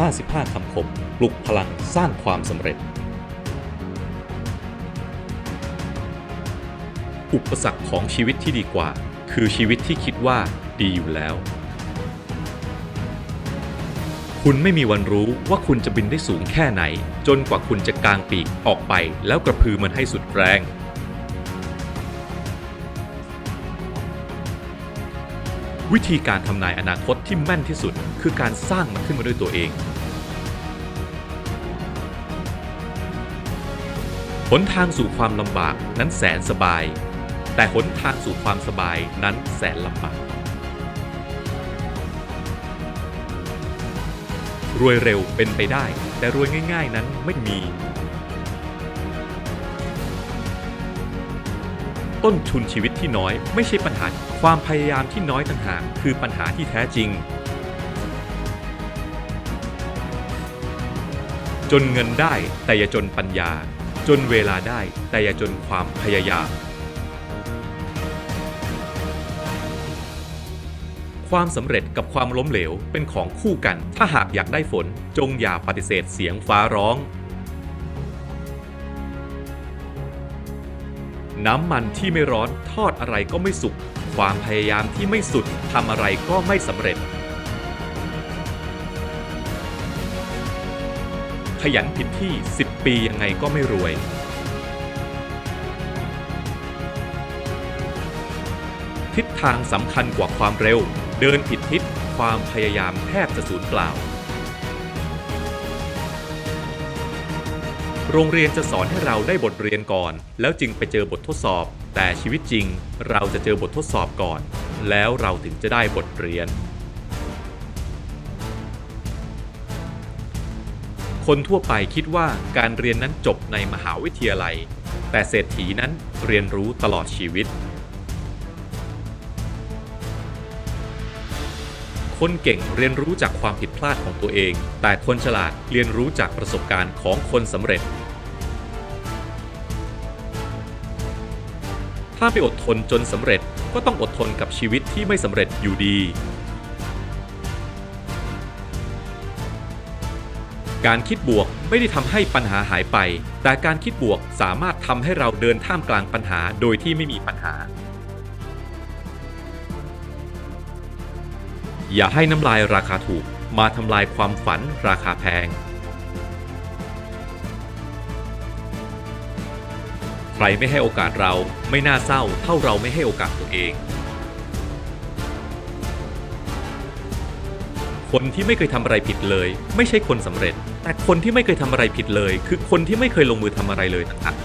55 คำคมปลุกพลังสร้างความสำเร็จ อุปสรรคของชีวิตที่ดีกว่า คือชีวิตที่คิดว่าดีอยู่แล้ว คุณไม่มีวันรู้ว่าคุณจะบินได้สูงแค่ไหน จนกว่าคุณจะกางปีกออกไปแล้วกระพือมันให้สุดแรงวิธีการทำนายอนาคตที่แม่นที่สุด คือการสร้างมันขึ้นมาด้วยตัวเอง หนทางสู่ความลำบากนั้นแสนสบาย แต่หนทางสู่ความสบายนั้นแสนลำบาก รวยเร็วเป็นไปได้ แต่รวยง่าย ๆนั้นไม่มี ต้นทุนชีวิตที่น้อยไม่ใช่ปัญหา ความพยายามที่น้อยต่างหากคือปัญหาที่แท้จริง จนเงินได้แต่อย่าจนปัญญา จนเวลาได้แต่อย่าจนความพยายาม ความสำเร็จกับความล้มเหลวเป็นของคู่กัน ถ้าหากอยากได้ฝน จงอย่าปฏิเสธเสียงฟ้าร้อง น้ำมันที่ไม่ร้อนทอดอะไรก็ไม่สุก ความพยายามที่ไม่สุดทำอะไรก็ไม่สำเร็จขยันผิดที่ 10 ปียังไงก็ไม่รวย ทิศทางสำคัญกว่าความเร็ว เดินผิดทิศความพยายามแทบจะสูญเปล่า โรงเรียนจะสอนให้เราได้บทเรียนก่อน แล้วจึงไปเจอบททดสอบ แต่ชีวิตจริง เราจะเจอบททดสอบก่อน แล้วเราถึงจะได้บทเรียน คนทั่วไปคิดว่าการเรียนนั้นจบในมหาวิทยาลัย แต่เศรษฐีนั้นเรียนรู้ตลอดชีวิต คนเก่งเรียนรู้จากความผิดพลาดของตัวเอง แต่คนฉลาดเรียนรู้จากประสบการณ์ของคนสำเร็จ ถ้าไปอดทนจนสำเร็จก็ต้องอดทนกับชีวิตที่ไม่สำเร็จอยู่ดี การคิดบวกไม่ได้ทำให้ปัญหาหายไป แต่การคิดบวกสามารถทำให้เราเดินท่ามกลางปัญหาโดยที่ไม่มีปัญหา อย่าให้น้ำลายราคาถูกมาทำลายความฝันราคาแพง ใครไม่ให้โอกาสเราไม่น่าเศร้าเท่าเราไม่ให้โอกาสตัวเอง คนที่ไม่เคยทำอะไรผิดเลย ไม่ใช่คนสำเร็จ แต่คนที่ไม่เคยทำอะไรผิดเลย คือคนที่ไม่เคยลงมือทำอะไรเลยต่างหาก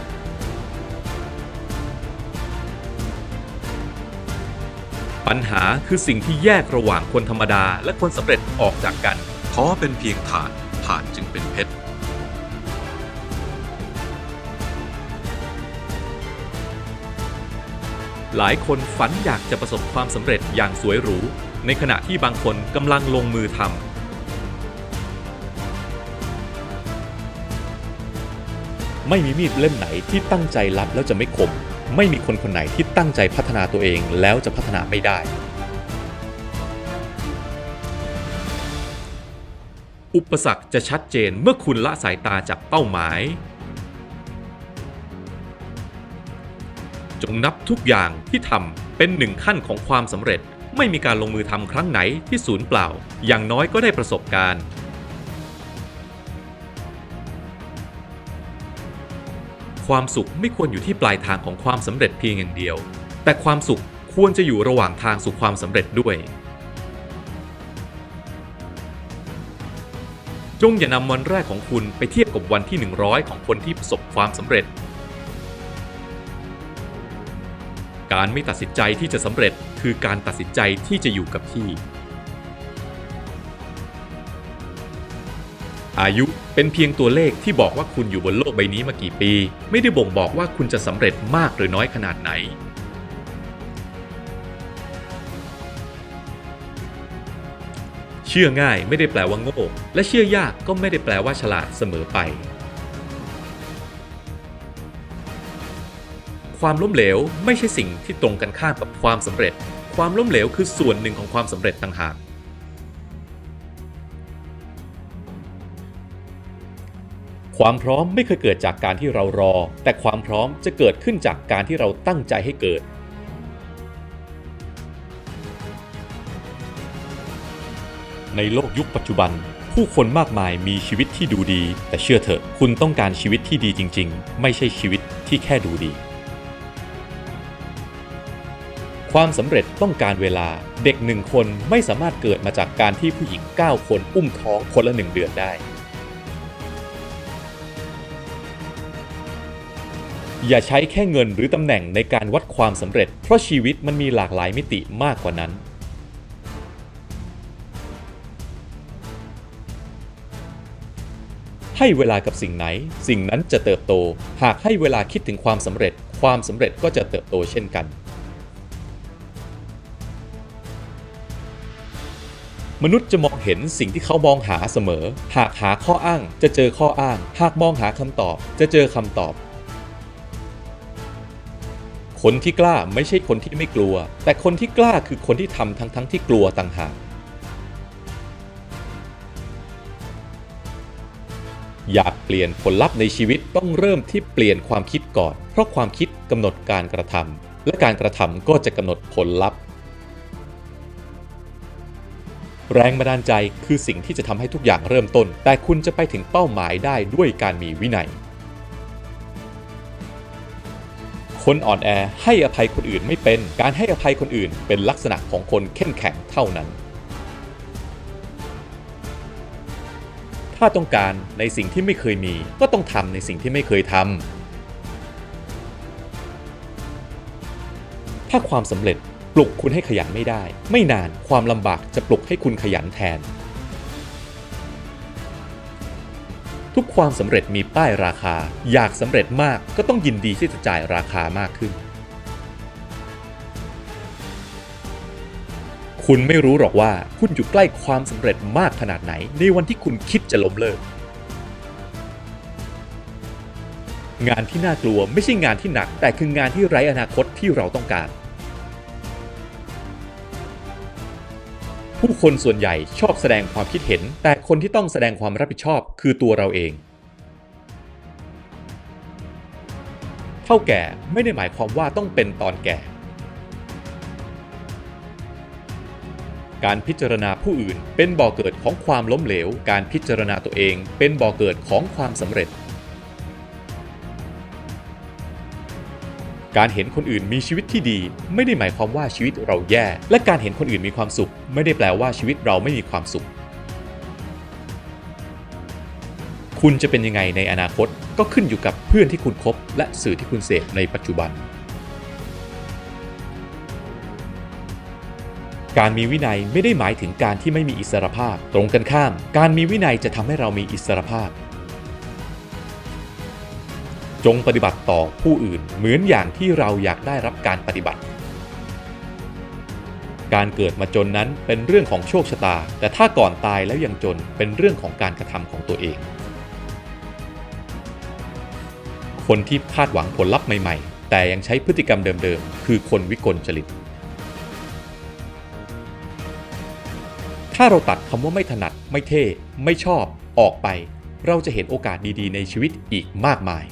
ปัญหาคือสิ่งที่แยกระหว่างคนธรรมดาและคนสำเร็จออกจากกันท้อเป็นเพียงฐานฐานจึงเป็นเพชรหลายคนฝันอยากจะประสบความสำเร็จอย่างสวยหรู ในขณะที่บางคนกำลังลงมือทำ ไม่มีมีดเล่มไหนที่ตั้งใจรับแล้วจะไม่คม ไม่มีคนคนไหนที่ตั้งใจพัฒนาตัวเองแล้วจะพัฒนาไม่ได้ อุปสรรคจะชัดเจนเมื่อคุณละสายตาจากเป้าหมาย จงนับทุกอย่างที่ทำเป็นหนึ่งขั้นของความสำเร็จ ไม่มีการลงมือทำครั้งไหนที่สูญเปล่า อย่างน้อยก็ได้ประสบการณ์ ความสุขไม่ควรอยู่ที่ปลายทางของความสำเร็จเพียงอย่างเดียว แต่ความสุขควรจะอยู่ระหว่างทางสู่ความสำเร็จด้วย จงอย่านำวันแรกของคุณไปเทียบกับวันที่ 100 ของคนที่ประสบความสำเร็จ การไม่ตัดสินใจที่จะสำเร็จคือการตัดสินใจที่จะอยู่กับที่ อายุเป็นเพียงตัวเลขที่บอกว่าคุณอยู่บนโลกใบนี้มากี่ปี ไม่ได้บ่งบอกว่าคุณจะสำเร็จมากหรือน้อยขนาดไหน เชื่อง่ายไม่ได้แปลว่าโง่ และเชื่อยากก็ไม่ได้แปลว่าฉลาดเสมอไป ความล้มเหลวไม่ใช่สิ่งที่ตรงกันข้ามกับความสำเร็จ ความล้มเหลวคือส่วนหนึ่งของความสำเร็จต่างหาก ความพร้อมไม่เคยเกิดจากการที่เรารอ แต่ความพร้อมจะเกิดขึ้นจากการที่เราตั้งใจให้เกิด ในโลกยุคปัจจุบัน ผู้คนมากมายมีชีวิตที่ดูดี แต่เชื่อเถอะ คุณต้องการชีวิตที่ดีจริง ๆ ไม่ใช่ชีวิตที่แค่ดูดี ความสำเร็จต้องการเวลา เด็กหนึ่งคนไม่สามารถเกิดมาจากการที่ผู้หญิง 9 คนอุ้มท้องคนละหนึ่งเดือนได้ อย่าใช้แค่เงินหรือตำแหน่งในการวัดความสำเร็จ เพราะชีวิตมันมีหลากหลายมิติมากกว่านั้น ให้เวลากับสิ่งไหน สิ่งนั้นจะเติบโต หากให้เวลาคิดถึงความสำเร็จ ความสำเร็จก็จะเติบโตเช่นกันมนุษย์จะมองเห็นสิ่งที่เขามองหาเสมอ หากหาข้ออ้างจะเจอข้ออ้าง หากมองหาคำตอบจะเจอคำตอบ คนที่กล้าไม่ใช่คนที่ไม่กลัว แต่คนที่กล้าคือคนที่ทำทั้งทั้งที่กลัวต่างหาก อยากเปลี่ยนผลลัพธ์ในชีวิตต้องเริ่มที่เปลี่ยนความคิดก่อน เพราะความคิดกำหนดการกระทำและการกระทำก็จะกำหนดผลลัพธ์ แรงบันดาลใจคือสิ่งที่จะทำให้ทุกอย่างเริ่มต้น แต่คุณจะไปถึงเป้าหมายได้ด้วยการมีวินัย คนอ่อนแอให้อภัยคนอื่นไม่เป็น การให้อภัยคนอื่นเป็นลักษณะของคนเข้มแข็งเท่านั้น ถ้าต้องการในสิ่งที่ไม่เคยมี ก็ต้องทำในสิ่งที่ไม่เคยทำ ถ้าความสำเร็จปลุกคุณให้ขยันไม่ได้ ไม่นานความลำบากจะปลุกให้คุณขยันแทน ทุกความสำเร็จมีป้ายราคา อยากสำเร็จมากก็ต้องยินดีที่จะจ่ายราคามากขึ้น คุณไม่รู้หรอกว่าคุณอยู่ใกล้ความสำเร็จมากขนาดไหน ในวันที่คุณคิดจะล้มเลิก งานที่น่ากลัวไม่ใช่งานที่หนัก แต่คืองานที่ไร้อนาคตที่เราต้องการผู้คนส่วนใหญ่ชอบแสดงความคิดเห็น แต่ คนที่ต้องแสดงความรับผิดชอบคือตัวเราเอง เท่าแก่ไม่ได้หมายความว่าต้องเป็นตอนแก่ การพิจารณาผู้อื่นเป็นบ่อเกิดของความล้มเหลว การพิจารณาตัวเองเป็นบ่อเกิดของความสำเร็จการเห็นคนอื่นมีชีวิตที่ดี ไม่ได้หมายความว่าชีวิตเราแย่ และการเห็นคนอื่นมีความสุข ไม่ได้แปลว่าชีวิตเราไม่มีความสุข คุณจะเป็นยังไงในอนาคตก็ขึ้นอยู่กับเพื่อนที่คุณคบและสื่อที่คุณเสพในปัจจุบัน การมีวินัยไม่ได้หมายถึงการที่ไม่มีอิสรภาพ ตรงกันข้าม การมีวินัยจะทำให้เรามีอิสรภาพ จงปฏิบัติต่อผู้อื่นเหมือนอย่างที่เราอยากได้รับการปฏิบัติการเกิดมาจนนั้นเป็นเรื่องของโชคชะตา แต่ถ้าก่อนตายแล้วยังจนเป็นเรื่องของการกระทำของตัวเอง คนที่คาดหวังผลลัพธ์ใหม่ๆ แต่ยังใช้พฤติกรรมเดิมๆ คือคนวิกลจริต ถ้าเราตัดคำว่าไม่ถนัด ไม่เท่ ไม่ชอบ ออกไป เราจะเห็นโอกาสดีๆ ในชีวิตอีกมากมาย